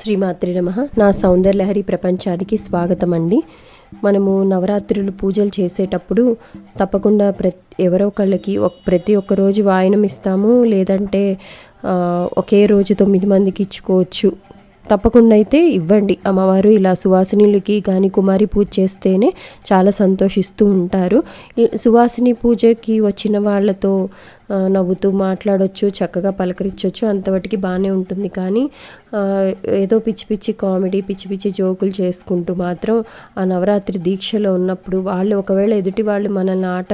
శ్రీమాత్రి నమ. నా సౌందర్యలహరి ప్రపంచానికి స్వాగతం అండి మనము నవరాత్రులు పూజలు చేసేటప్పుడు తప్పకుండా ప్రతి ఎవరో ఒకళ్ళకి ఒక ప్రతి ఒక్క రోజు వాయనం ఇస్తాము. లేదంటే ఒకే రోజు తొమ్మిది మందికి ఇచ్చుకోవచ్చు. తప్పకుండా అయితే ఇవ్వండి. అమ్మవారు ఇలా సువాసినీలకి కానీ కుమారి పూజ చేస్తేనే చాలా సంతోషిస్తూ ఉంటారు. సువాసిని పూజకి వచ్చిన వాళ్ళతో నవ్వుతూ మాట్లాడొచ్చు చక్కగా పలకరించవచ్చు అంతవటికి బాగానే ఉంటుంది. కానీ ఏదో పిచ్చి పిచ్చి కామెడీ పిచ్చి పిచ్చి జోకులు చేసుకుంటూ మాత్రం ఆ నవరాత్రి దీక్షలో ఉన్నప్పుడు వాళ్ళు ఒకవేళ ఎదుటి వాళ్ళు మనల్ని ఆట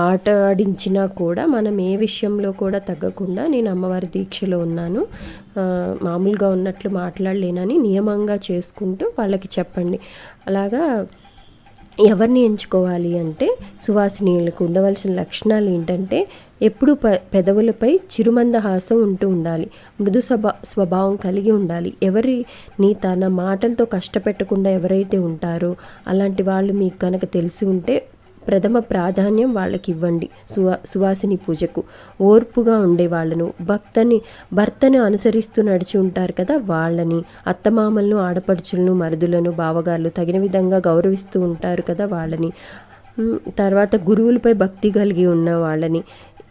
ఆట ఆడించినా కూడా మనం ఏ విషయంలో కూడా తగ్గకుండా నేను అమ్మవారి దీక్షలో ఉన్నాను. మామూలుగా ఉన్నట్లు మాట్లాడలేనని నియమంగా చేసుకుంటూ వాళ్ళకి చెప్పండి. అలాగా ఎవరిని ఎంచుకోవాలి అంటే సువాసినీయులకు ఉండవలసిన లక్షణాలు ఏంటంటే ఎప్పుడు ప పెదవులపై చిరుమందహాసం ఉంటూ ఉండాలి. మృదు స్వభా స్వభావం కలిగి ఉండాలి. ఎవరిని తన మాటలతో కష్టపెట్టకుండా ఎవరైతే ఉంటారో అలాంటి వాళ్ళు మీకు కనుక తెలిసి ఉంటే ప్రథమ ప్రాధాన్యం వాళ్ళకి ఇవ్వండి సువా సువాసిని పూజకు. ఓర్పుగా ఉండే వాళ్ళను భక్తని భర్తను అనుసరిస్తూ నడిచి ఉంటారు కదా వాళ్ళని అత్తమామలను ఆడపడుచులను మరుదులను బావగారులు తగిన విధంగా గౌరవిస్తూ ఉంటారు కదా వాళ్ళని. తర్వాత గురువులపై భక్తి కలిగి ఉన్న వాళ్ళని.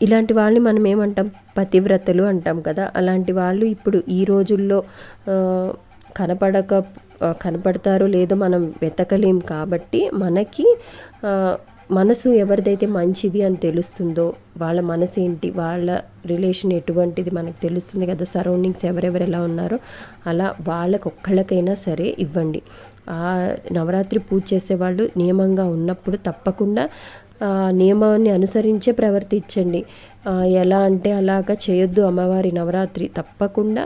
ఇలాంటి వాళ్ళని మనం ఏమంటాం? పతివ్రతలు అంటాం కదా. అలాంటి వాళ్ళు ఇప్పుడు ఈ రోజుల్లో కనపడక కనపడతారో లేదో మనం వెతకలేం కాబట్టి మనకి మనసు ఎవరిదైతే మంచిది అని తెలుస్తుందో వాళ్ళ మనసు ఏంటి వాళ్ళ రిలేషన్ ఎటువంటిది మనకు తెలుస్తుంది కదా సరౌండింగ్స్ ఎవరెవరు ఎలా ఉన్నారో అలా వాళ్ళకు ఒక్కళ్ళకైనా సరే ఇవ్వండి. ఆ నవరాత్రి పూజ చేసేవాళ్ళు నియమంగా ఉన్నప్పుడు తప్పకుండా నియమాన్ని అనుసరించే ప్రవర్తించండి. ఎలా అంటే అలాగా చేయొద్దు అమ్మవారి నవరాత్రి తప్పకుండా.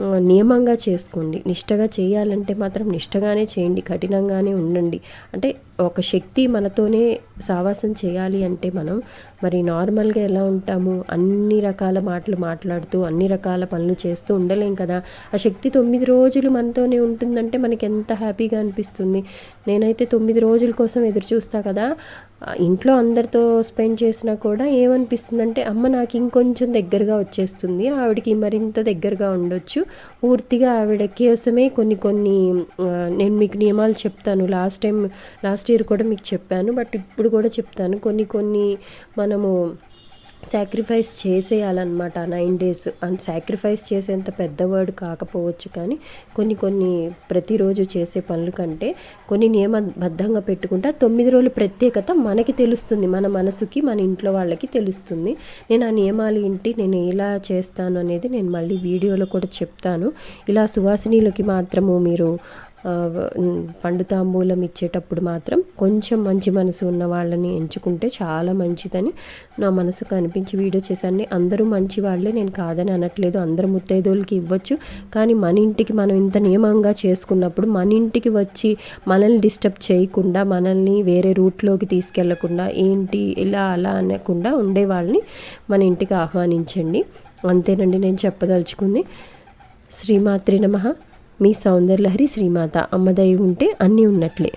నియమంగా చేసుకోండి. నిష్టగా చేయాలంటే మాత్రం నిష్టగానే చేయండి కఠినంగానే ఉండండి. అంటే ఒక శక్తి మనతోనే సావాసం చేయాలి అంటే మనం మరి నార్మల్గా ఎలా ఉంటాము? అన్ని రకాల మాటలు మాట్లాడుతూ అన్ని రకాల పనులు చేస్తూ ఉండలేం కదా. ఆ శక్తి తొమ్మిది రోజులు మనతోనే ఉంటుందంటే మనకి ఎంత హ్యాపీగా అనిపిస్తుంది. నేనైతే తొమ్మిది రోజుల కోసం ఎదురు చూస్తా కదా. ఇంట్లో అందరితో స్పెండ్ చేసినా కూడా ఏమనిపిస్తుందంటే అమ్మ నాకు ఇంకొంచెం దగ్గరగా వచ్చేస్తుంది ఆవిడకి మరింత దగ్గరగా ఉండొచ్చు. పూర్తిగా ఆవిడ కోసమే కొన్ని కొన్ని నేను మీకు నియమాలు చెప్తాను. లాస్ట్ టైం లాస్ట్ ఇయర్ కూడా మీకు చెప్పాను బట్ ఇప్పుడు కూడా చెప్తాను. కొన్ని కొన్ని మనము సాక్రిఫైస్ చేసేయాలన్నమాట నైన్ డేస్ అండ్ సాక్రిఫైస్ చేసేంత పెద్ద వర్డ్ కాకపోవచ్చు కానీ కొన్ని కొన్ని ప్రతిరోజు చేసే పనుల కంటే కొన్ని నియమబద్ధంగా పెట్టుకుంటే తొమ్మిది రోజుల ప్రత్యేకత మనకి తెలుస్తుంది. మన మనసుకి మన ఇంట్లో వాళ్ళకి తెలుస్తుంది. నేను ఆ నియమాలు ఏంటి నేను ఎలా చేస్తాను అనేది నేను మళ్ళీ వీడియోలో కూడా చెప్తాను. ఇలా సువాసినీలకి మాత్రము మీరు పండు తాంబూలం ఇచ్చేటప్పుడు మాత్రం కొంచెం మంచి మనసు ఉన్న వాళ్ళని ఎంచుకుంటే చాలా మంచిదని నా మనసుకు అనిపించి వీడియో చేశాను. అందరూ మంచి వాళ్ళే నేను కాదని అనట్లేదు. అందరు ముత్తైదోళ్ళకి ఇవ్వచ్చు. కానీ మన ఇంటికి మనం ఇంత నియమంగా చేసుకున్నప్పుడు మన ఇంటికి వచ్చి మనల్ని డిస్టర్బ్ చేయకుండా మనల్ని వేరే రూట్లోకి తీసుకెళ్ళకుండా ఏంటి ఇలా అలా అనకుండా ఉండే వాళ్ళని మన ఇంటికి ఆహ్వానించండి. అంతేనండి నేను చెప్పదలుచుకుంది. శ్రీమాత్రి నమ. మీ సౌందర్యలహరి శ్రీమాత అమ్మదయ ఉంటే అన్నీ ఉన్నట్లే.